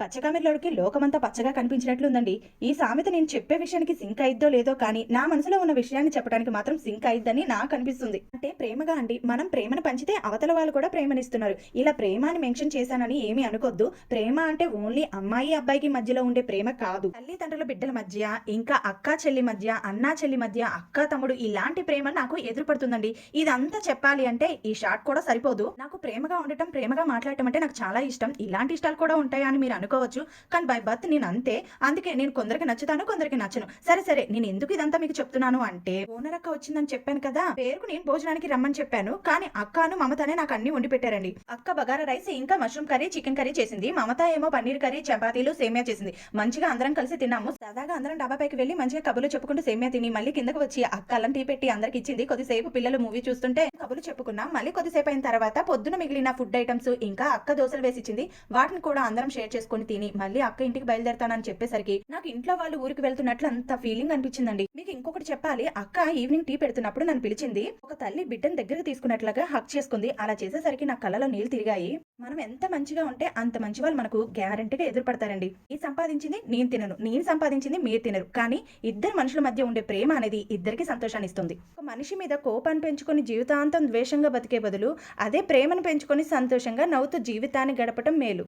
పచ్చకామెర్లోడికి లోకమంతా పచ్చగా కనిపించినట్లుందండి. ఈ సామెత నేను చెప్పే విషయానికి సింక్ అయిద్దో లేదో కానీ నా మనసులో ఉన్న విషయాన్ని చెప్పడానికి మాత్రం సింక్ అయిద్దని నాకు అనిపిస్తుంది. అంటే ప్రేమగా అండి. మనం ప్రేమను పంచితే అవతల వాళ్ళు కూడా ప్రేమనిస్తున్నారు. ఇలా ప్రేమని మెన్షన్ చేశానని ఏమీ అనుకోద్దు. ప్రేమ అంటే ఓన్లీ అమ్మాయి అబ్బాయికి మధ్యలో ఉండే ప్రేమ కాదు. తల్లిదండ్రుల బిడ్డల మధ్య ఇంకా అక్క చెల్లి మధ్య అన్నా చెల్లి మధ్య అక్క తమ్ముడు ఇలాంటి ప్రేమ నాకు ఎదురుపడుతుందండి. ఇదంతా చెప్పాలి అంటే ఈ షార్ట్ కూడా సరిపోదు. నాకు ప్రేమగా ఉండటం ప్రేమగా మాట్లాడటం అంటే నాకు చాలా ఇష్టం. ఇలాంటి ఇష్టాలు కూడా ఉంటాయని మీరు అనుకోవచ్చు. కానీ బై బర్త్ నేను అంతే. అందుకే నేను కొందరికి నచ్చుతాను కొందరికి నచ్చను. సరే సరే నేను ఎందుకు ఇదంతా మీకు చెప్తున్నాను అంటే ఓనర్ అక్క వచ్చిందని చెప్పాను కదా పేరుకు నేను భోజనానికి రమ్మని చెప్పాను. కానీ అక్కను మమతనే నాకు అన్ని వండి పెట్టారండి. అక్క బగారా రైస్ ఇంకా మష్రూమ్ కర్రీ చికెన్ కర్రీ చేసింది. మమత ఏమో పన్నీర్ కర్రీ చపాతీలు సేమియా చేసింది. మంచిగా అందరం కలిసి తిన్నాము. సదాగా అందరం డాబా పైకి వెళ్ళి మంచిగా కబుర్లు చెప్పుకుంటూ సేమియా తిని మళ్ళీ కిందకు వచ్చి అక్క అల్లం టీ పెట్టి అందరికి ఇచ్చింది. కొద్దిసేపు పిల్లలు మూవీ చూస్తుంటే కబులు చెప్పుకున్నాం మళ్ళీ కొద్దిసేపు అయిన తర్వాత పొద్దున మిగిలిన ఫుడ్ ఐటమ్స్ ఇంకా అక్క దోశలు వేసిచ్చింది. వాటిని కూడా అందరం షేర్ చేసుకుని తిని మళ్ళీ అక్క ఇంటికి బయలుదేరతానని చెప్పేసరికి నాకు ఇంట్లో వాళ్ళు ఊరికి వెళ్తున్నట్లు అంత ఫీలింగ్ అనిపించిందండి. మీకు ఇంకొకటి చెప్పాలి. అక్క ఈవినింగ్ టీ పెడుతున్నప్పుడు నన్ను పిలిచింది. ఒక తల్లి బిడ్డను దగ్గరకు తీసుకున్నట్లుగా హక్ చేసుకుంది. అలా చేసేసరికి నా కళ్ళలో నీళ్ళు తిరిగాయి. మనం ఎంత మంచిగా ఉంటే అంత మంచి వాళ్ళు మనకు గ్యారంటీగా ఎదురుపడతారండి. ఈ సంపాదించింది నేను తినను నేను సంపాదించింది మీరు తినరు. కానీ ఇద్దరు మనుషుల మధ్య ఉండే ప్రేమ అనేది ఇద్దరికి సంతోషాన్ని ఇస్తుంది. ఒక మనిషి మీద కోపాన్ని పెంచుకొని జీవితాంతం ద్వేషంగా బతికే బదులు అదే ప్రేమను పెంచుకొని సంతోషంగా నవ్వుతూ జీవితాన్ని గడపటం మేలు.